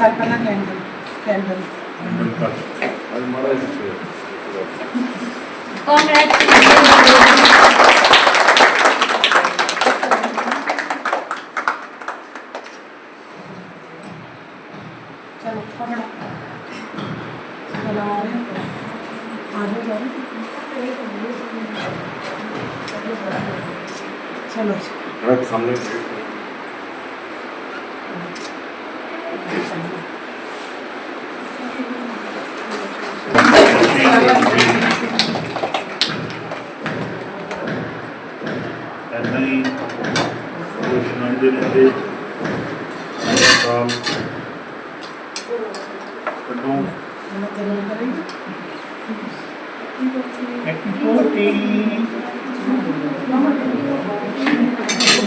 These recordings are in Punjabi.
ਚੱਲ ਕੈਂਡਲ ਕੈਂਡਲ ਅੱਜ ਮਾੜਾ ਜਿਹਾ ਚਲੋ ਪਕੜੋ ਚਲੋ ਆ ਰਹੇ ਆ ਜਾਓ ਜਾਓ ਚਲੋ। ਜੀ। ਸਾਹਮਣੇ। ਦੇ ਰਹਿੰਦੇ ਸਾਲ ਕੱਢੋ।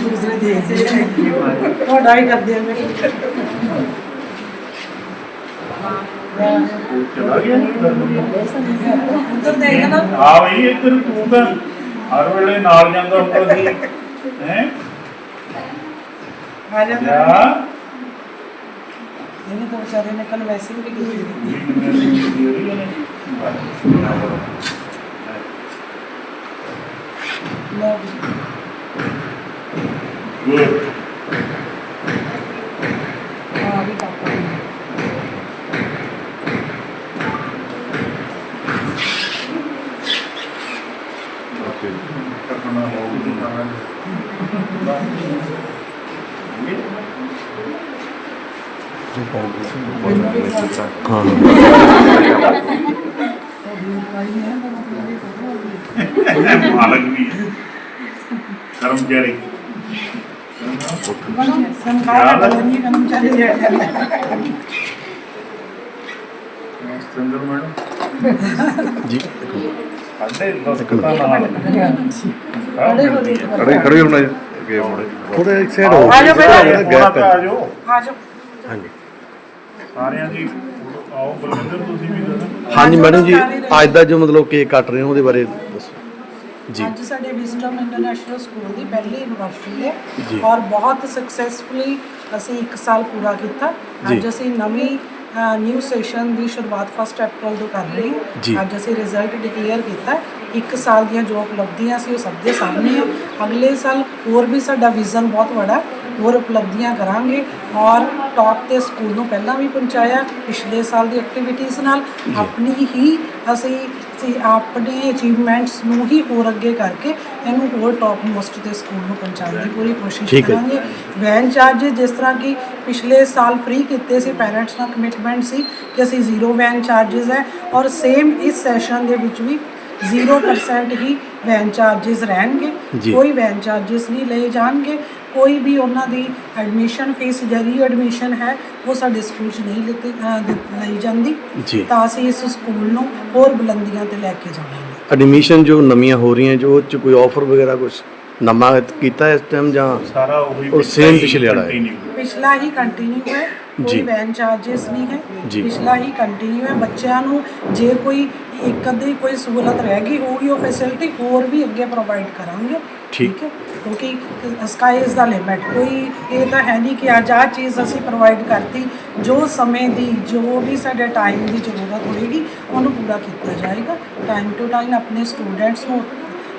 ਦੂਸਰੇ ਦੇ ਦੇ ਉਹ ਡਾਈ ਕਰਦੇ ਆ ਮੇਰੇ ਚਲਾ ਗਿਆ ਉੱਧਰ ਦੇਖ ਨਾ ਆ ਬਈ ਇੱਧਰ ਤੂੰ ਤਾਂ ਹਰ ਵੇਲੇ ਨਾਲ ਜਾਂਦਾ ਹੁੰਦਾ ਸੀ। ਹੈ? ਆ ਜਾ ਜਾ ਇਹਨੇ ਤਾਂ ਵਿਚਾਰੇ ਨੇ ਕੱਲ ਵੈਸੇ ਵੀ ਕੀਤੀ। ਸੀ ਜੀ। ਗੁੱਡ ਹਾਂ ਵੀ ਪਾਪਾ ਨੇ। ਕਰਨਾ ਹੋਊਗਾ ਮਾਲਕ ਵੀ ਬਦਲਣੀ ਕਰਮਚਾਰੀ ਸਤਿੰਦਰ ਮੈਡਮ ਜੀ ਸਾਡੇ ਦਸਤਖਤਾਂ ਨਾਲ ਖੜੇ ਹੋ ਜੀ। ਖੜੇ ਹੋਣਾ ਅੱਗੇ ਮੁੜੇ ਥੋੜਾ ਇੱਕ ਸਾਈਡ ਹੋ ਆ ਜਾਓ। ਬੇਟਾ। ਗੈਪ ਆ ਜਾਓ ਆ ਜਾਓ। ਹਾਂਜੀ। ਸਾਰਿਆਂ ਦੀ ਆਓ ਬਲਵਿੰਦਰ ਤੁਸੀਂ ਵੀ ਦੱਸੋ। ਹਾਂਜੀ ਮੈਡਮ ਜੀ ਅੱਜ ਦਾ ਜੋ ਮਤਲਬ ਕੇਕ ਕੱਟ ਰਹੇ ਹੋ ਉਹਦੇ ਬਾਰੇ ਦੱਸੋ। ਜੀ। ਅੱਜ ਸਾਡੇ ਵਿਜ਼ਡਮ ਇੰਟਰਨੈਸ਼ਨਲ ਸਕੂਲ ਦੀ ਪਹਿਲੀ ਯੂਨੀਵਰਸਿਟੀ ਹੈ ਜੀ। ਔਰ ਬਹੁਤ ਸਕਸੈਸਫੁਲੀ ਅਸੀਂ 1 ਸਾਲ ਪੂਰਾ ਕੀਤਾ। ਅੱਜ ਜੀ। ਅਸੀਂ ਨਵੀਂ ਨਿਊ ਸੈਸ਼ਨ ਦੀ ਸ਼ੁਰੂਆਤ 1 ਅਪ੍ਰੈਲ ਤੋਂ ਕਰ ਰਹੇ ਜੀ। ਹਾਂ ਅੱਜ ਅਸੀਂ ਰਿਜ਼ਲਟ ਡਿਕਲੇਅਰ ਕੀਤਾ। ਇੱਕ ਸਾਲ ਦੀਆਂ ਜੋ ਉਪਲਬਧੀਆਂ ਸੀ ਉਹ ਸਭ ਦੇ ਸਾਹਮਣੇ ਆ। ਅਗਲੇ ਸਾਲ ਹੋਰ ਵੀ ਸਾਡਾ ਵਿਜ਼ਨ ਬਹੁਤ ਵੱਡਾ ਹੋਰ ਉਪਲਬਧੀਆਂ ਕਰਾਂਗੇ। ਔਰ ਟੌਪ ਤੇ ਸਕੂਲ ਨੂੰ ਪਹਿਲਾਂ ਵੀ ਪਹੁੰਚਾਇਆ ਪਿਛਲੇ ਸਾਲ ਦੀ ਐਕਟੀਵਿਟੀਜ਼ ਨਾਲ। ਆਪਣੀ ਹੀ ਅਸੀਂ ਸੀ ਆਪਣੇ ਅਚੀਵਮੈਂਟਸ ਨੂੰ ਹੀ ਹੋਰ ਅੱਗੇ ਕਰਕੇ ਇਹਨੂੰ ਹੋਰ ਟੌਪ ਮੋਸਟ ਤੇ ਸਕੂਲ ਨੂੰ ਪਹੁੰਚਾਉਣ ਦੀ ਪੂਰੀ ਕੋਸ਼ਿਸ਼ ਕਰਾਂਗੇ। ਵੈਨ ਚਾਰजेस ਜਿਸ ਤਰ੍ਹਾਂ ਕਿ ਪਿਛਲੇ ਸਾਲ ਫ੍ਰੀ ਕੀਤੇ ਸੀ ਪੈਰੈਂਟਸ ਦਾ ਕਮਿਟਮੈਂਟ ਸੀ ਕਿ ਅਸੀਂ ਜ਼ੀਰੋ ਵੈਨ ਚਾਰजेस ਹੈ। ਔਰ ਸੇਮ ਇਸ ਸੈਸ਼ਨ ਦੇ ਵਿੱਚ ਵੀ 0% ਹੀ ਵੈਨ ਚਾਰजेस ਰਹਿਣਗੇ। ਕੋਈ ਵੈਨ ਚਾਰजेस ਨਹੀਂ ਲਏ ਜਾਣਗੇ। ਕੋਈ ਵੀ ਉਹਨਾਂ ਦੀ ਐਡਮਿਸ਼ਨ ਫੀਸ ਜਾਂ ਐਡਮਿਸ਼ਨ ਹੈ ਉਹ ਸਾਡੇ ਸਕੂਲ 'ਚ ਨਹੀਂ ਲਿੱਤੀ ਲਈ ਜਾਂਦੀ। ਤਾਂ ਅਸੀਂ ਇਸ ਸਕੂਲ ਨੂੰ ਹੋਰ ਬੁਲੰਦੀਆਂ ਤੇ ਲੈ ਕੇ ਜਾਵਾਂਗੇ। ਐਡਮਿਸ਼ਨ ਜੋ ਨਵੀਆਂ ਹੋ ਰਹੀਆਂ ਜੋ ਉਹ 'ਚ ਕੋਈ ਆਫਰ ਵਗੈਰਾ ਕੁਝ ਨਵਾਂ ਕੀਤਾ ਇਸ ਟਾਈਮ ਜਾਂ ਸਾਰਾ ਉਹੀ ਉਹ ਪਿਛਲਾ same ਪਿਛਲੇ ਵਾਲਾ ਹੈ। ਪਿਛਲਾ ਹੀ ਕੰਟੀਨਿਊ ਹੈ। ਜੀ। ਕੋਈ ਵੈਨ ਚਾਰजेस ਨਹੀਂ ਹੈ। ਜੀ। ਪਿਛਲਾ ਹੀ ਕੰਟੀਨਿਊ ਹੈ। ਬੱਚਿਆਂ ਨੂੰ ਜੇ ਕੋਈ ਇੱਕ ਅੱਧੀ ਕੋਈ ਸਹੂਲਤ ਰਹਿ ਗਈ ਹੋਊਗੀ ਉਹ ਫੈਸਿਲਿਟੀ ਹੋਰ ਵੀ ਅੱਗੇ ਪ੍ਰੋਵਾਈਡ ਕਰਾਂਗੇ। ਠੀਕ। ਹੈ। ਕਿਉਂਕਿ ਸਕਾਈ ਇਜ਼ ਦਾ ਲਿਮਿਟ ਕੋਈ ਇਹ ਤਾਂ ਹੈ ਨਹੀਂ ਕਿ ਅੱਜ ਆਹ ਚੀਜ਼ ਅਸੀਂ ਪ੍ਰੋਵਾਈਡ ਕਰਤੀ। ਜੋ ਸਮੇਂ ਦੀ ਜੋ ਵੀ ਸਾਡੇ ਟਾਈਮ ਦੀ ਜ਼ਰੂਰਤ ਹੋਏਗੀ ਉਹਨੂੰ ਪੂਰਾ ਕੀਤਾ ਜਾਏਗਾ। ਟਾਈਮ ਟੂ ਟਾਈਮ ਆਪਣੇ ਸਟੂਡੈਂਟਸ ਨੂੰ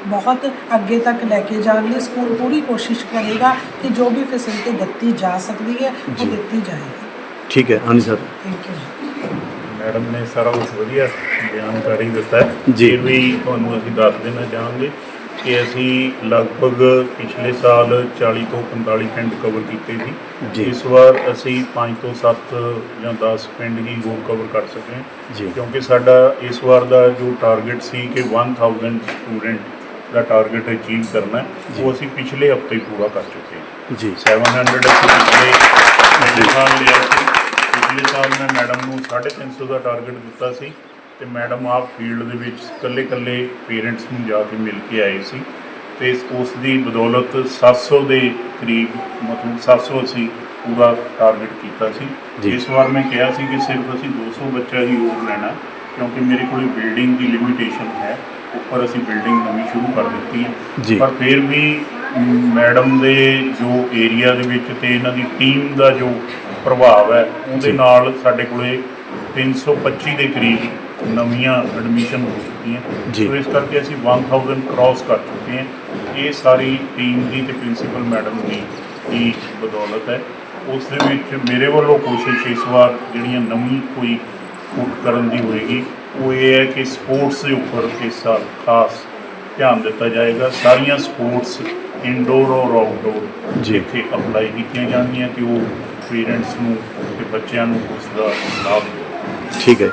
ਬਹੁਤ ਅੱਗੇ ਤੱਕ ਲੈ ਕੇ ਜਾਣ ਲਈ ਸਕੂਲ ਪੂਰੀ ਕੋਸ਼ਿਸ਼ ਕਰੇਗਾ ਕਿ ਜੋ ਵੀ ਫੈਸਿਲਿਟੀ ਦਿੱਤੀ ਜਾ ਸਕਦੀ ਹੈ ਉਹ। ਦਿੱਤੀ ਜਾਏਗੀ ਠੀਕ ਹੈ ਹਾਂਜੀ ਸਰ ਥੈਂਕ ਯੂ ਮੈਡਮ ਨੇ ਸਾਰਾ ਕੁਝ ਵਧੀਆ ਬਿਆਨਕਾਰੀ ਦਿੱਤਾ ਹੈ ਜੀ। ਫਿਰ ਵੀ ਤੁਹਾਨੂੰ ਅਸੀਂ ਦੱਸ ਦੇਣਾ ਚਾਹਾਂਗੇ ਕਿ ਅਸੀਂ ਲਗਭਗ ਪਿਛਲੇ ਸਾਲ 40 ਤੋਂ 45 ਪਿੰਡ ਕਵਰ ਕੀਤੇ ਜੀ। ਸੀ ਇਸ ਵਾਰ ਅਸੀਂ 5 ਤੋਂ 7 ਜਾਂ 10 ਪਿੰਡ ਹੀ ਹੋਰ ਕਵਰ ਕਰ ਸਕੇ ਜੀ। ਕਿਉਂਕਿ ਸਾਡਾ ਇਸ ਵਾਰ ਦਾ ਜੋ ਟਾਰਗੇਟ ਸੀ ਕਿ 1000 ਸਟੂਡੈਂਟ ਦਾ ਟਾਰਗੇਟ ਅਚੀਵ ਕਰਨਾ ਉਹ ਅਸੀਂ ਪਿਛਲੇ ਹਫ਼ਤੇ ਹੀ ਪੂਰਾ ਕਰ ਚੁੱਕੇ ਹਾਂ। ਜੀ। 700 ਅਸੀਂ ਪਿਛਲੇ ਪਿਛਲੇ ਸਾਲ ਲਿਆ ਸੀ। ਪਿਛਲੇ ਸਾਲ ਮੈਂ ਮੈਡਮ ਨੂੰ 350 ਦਾ ਟਾਰਗੇਟ ਦਿੱਤਾ ਸੀ ਤੇ ਮੈਡਮ ਆਪ ਫੀਲਡ ਦੇ ਵਿੱਚ ਇਕੱਲੇ ਇਕੱਲੇ ਪੇਰੈਂਟਸ ਨੂੰ ਜਾ ਕੇ ਮਿਲ ਕੇ ਆਏ ਸੀ ਤੇ ਇਸ- ਉਸ ਦੀ ਬਦੌਲਤ 700 ਦੇ ਕਰੀਬ ਮਤਲਬ 700 ਅਸੀਂ ਪੂਰਾ ਟਾਰਗੇਟ ਕੀਤਾ। ਸੀ। ਇਸ ਵਾਰ ਮੈਂ ਕਿਹਾ ਸੀ ਕਿ ਸਿਰਫ ਅਸੀਂ 200 ਬੱਚਾ ਹੀ ਹੋਰ ਲੈਣਾ ਕਿਉਂਕਿ ਮੇਰੇ ਕੋਲ ਬਿਲਡਿੰਗ ਦੀ ਲਿਮਿਟੇਸ਼ਨ ਹੈ। ਉੱਪਰ ਅਸੀਂ ਬਿਲਡਿੰਗ ਨਵੀਂ ਸ਼ੁਰੂ ਕਰ ਦਿੱਤੀ। ਹੈ। ਪਰ ਫਿਰ ਵੀ ਮੈਡਮ ਦੇ ਜੋ ਏਰੀਆ ਦੇ ਵਿੱਚ ਤੇ ਇਹਨਾਂ ਦੀ ਟੀਮ ਦਾ ਜੋ ਪ੍ਰਭਾਵ ਹੈ ਉਹਦੇ ਨਾਲ ਸਾਡੇ ਕੋਲੇ 325 ਦੇ ਕਰੀਬ ਨਵੀਆਂ ਐਡਮਿਸ਼ਨ ਹੋ ਚੁੱਕੀਆਂ। ਸੋ ਇਸ ਕਰਕੇ ਅਸੀਂ 1000 ਕ੍ਰਾਸ ਕਰ ਚੁੱਕੇ ਹਾਂ। ਇਹ ਸਾਰੀ ਟੀਮ ਦੀ ਤੇ ਪ੍ਰਿੰਸੀਪਲ ਮੈਡਮ ਦੀ ਹੀ ਬਦੌਲਤ ਹੈ। ਉਸ ਦੇ ਵਿੱਚ ਮੇਰੇ ਵੱਲੋਂ ਕੋਸ਼ਿਸ਼ ਇਸ ਵਾਰ ਜਿਹੜੀਆਂ ਨਵੀਂ ਕੋਈ ਫੁੱਟ ਕਰਨ ਦੀ ਹੋਏਗੀ ਉਹ ਇਹ ਹੈ ਕਿ ਸਪੋਰਟਸ ਦੇ ਉੱਪਰ ਇਸ ਸਾਲ ਖਾਸ ਧਿਆਨ ਦਿੱਤਾ ਜਾਏਗਾ। ਸਾਰੀਆਂ ਸਪੋਰਟਸ ਇਨਡੋਰ ਔਰ ਆਊਟਡੋਰ ਜੀ। ਇੱਥੇ ਅਪਲਾਈ ਕੀਤੀਆਂ ਜਾਣਗੀਆਂ ਕਿ ਉਹ ਪੇਰੈਂਟਸ ਨੂੰ ਤੇ ਬੱਚਿਆਂ ਨੂੰ ਉਸ ਦਾ ਲਾਭ ਠੀਕ ਹੈ।